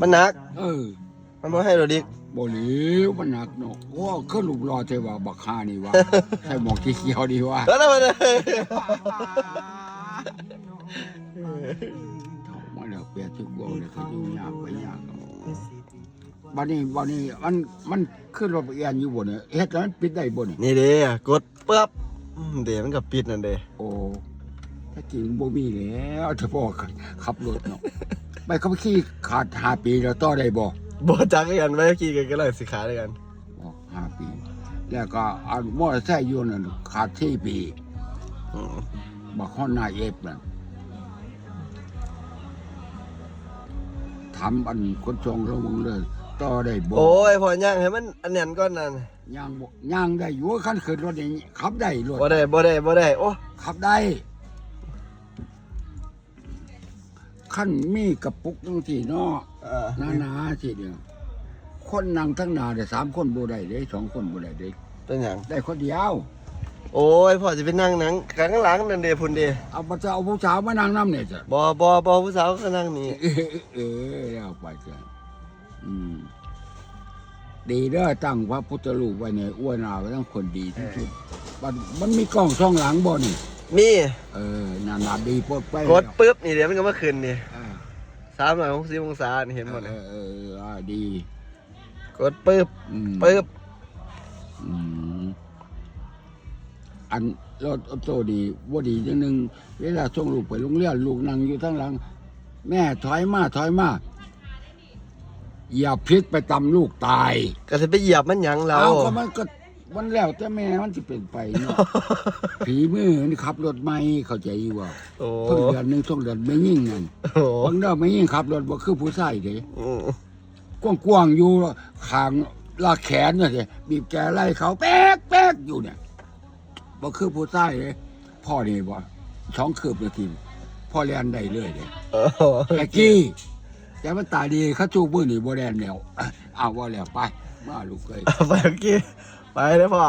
มันหนัก เออมันบ่ให้โดดิกบ่หลิวมันหนักเนาะโอ้ขึ้นรูปรอเทว่าบักฮานี่วะใส่หมวกเขียวๆดีวะแล้วมันเท่ามาแล้วเปลี่ยนชื่อกูเลยก็อยู่ยากไปยากเอาบัดนี้บัดนี้มันมันขึ้นรถเอียนอยู่บนเนี่ยเฮ็ดแล้วมันปิดได้บนนี่นี่เด้กดปึ๊บอืมเดี๋ยวมันก็ปิดนั่นเด้โอ้ถ้าจริงบ่มีแล้วเฉพาะขับรถเนาะ ไม่เขาขี่ขาดห้าปีแล้วต่อได้บ่บ่จักกันไว้ขี่กันก็เลยสิขาด้วยกันอ๋อห้าปี แล้วก็เอามอเตอร์ไซค์อยู่นั่นขาดสี่ปีอืมบักฮอนนาเอฟนั่นทำอันคนจองลงเลยต่อได้บ่โอ้ยพอย่างให้มันอันนั้นก่อนนั่นย่างบ่ย่างได้อยู่คันขึ้นรถนี่ขับได้รถบ่ได้บ่ได้บ่ได้โอ้ขับได้ ขั้นมีกระปุกจังสี่เนาะเออหนาๆสิเดียวคนนั่งทั้งหนาได้สามคนบ่ได้เด้สองคนบ่ได้เด้เป็นหยังได้คนเดียว โอ้ยพ่อจะไปนั่งหนังข้างหลังนั่นเด้พุ่นเด้เอามาจะเอาผู้สาวมานั่งน้ำเนี่ยจ้ะบ่บ่บ่ผู้สาวก็นั่งนี่เออเออเอาไปจ้ะอืม ดีเด้อตั้งพระพุทธรูปไว้ในอ้วนอาไว้ทั้งคนดีที่สุดมันมันมีกล้องช่องหลังบ่นี่ มีเออนานาดีปลดไปกดปึ๊บนี่เดี๋ยวมันก็มาขึ้นนี่เออ360องศานี่เห็นหมดเอเลยอเออเอออ่าดี กดปึ๊บอืมปึ๊บอืมอันรถออโต้ดีว่าดีจังหนึ่งเวลาส่งลูกไปโรงเรียนลูกนั่งอยู่ทั้งหลัง แม่ถอยมาถอยมาอย่าพลิกไปตำลูกตาย ก็สิไปเหยียบมันหยังเราเอาก็มันก็มันแล้วแต่แม่มันจะเป็นไปเนาะ ผีมือนี่ขับรถไม่เข้าใจอยู่ว่าโอ้เพิ่งเดือนหนึ่งส่งเดือนไม่ยิ่งนั่นโอ้บางเดือนไม่ยิ่งขับรถบ่คือผู้ชายเด้อืมกว้างๆอยู่ขางลากแขนเนี่ยสิบีบแกไล่เขาแป๊กแป๊กอยู่เนี่ยบ่คือผู้ชายเลยพ่อนี่บ่สองคืบนาทีพ่อเรียนได้เลยเด้โอ้ไอ้กี้แต่มันตาดีเขาจูบมือนี่บ่แดนแล้วอ้าวว่าแล้วไปมาลูกเอ้ย ไปเมื่อกี้ไปเด้อพ่อ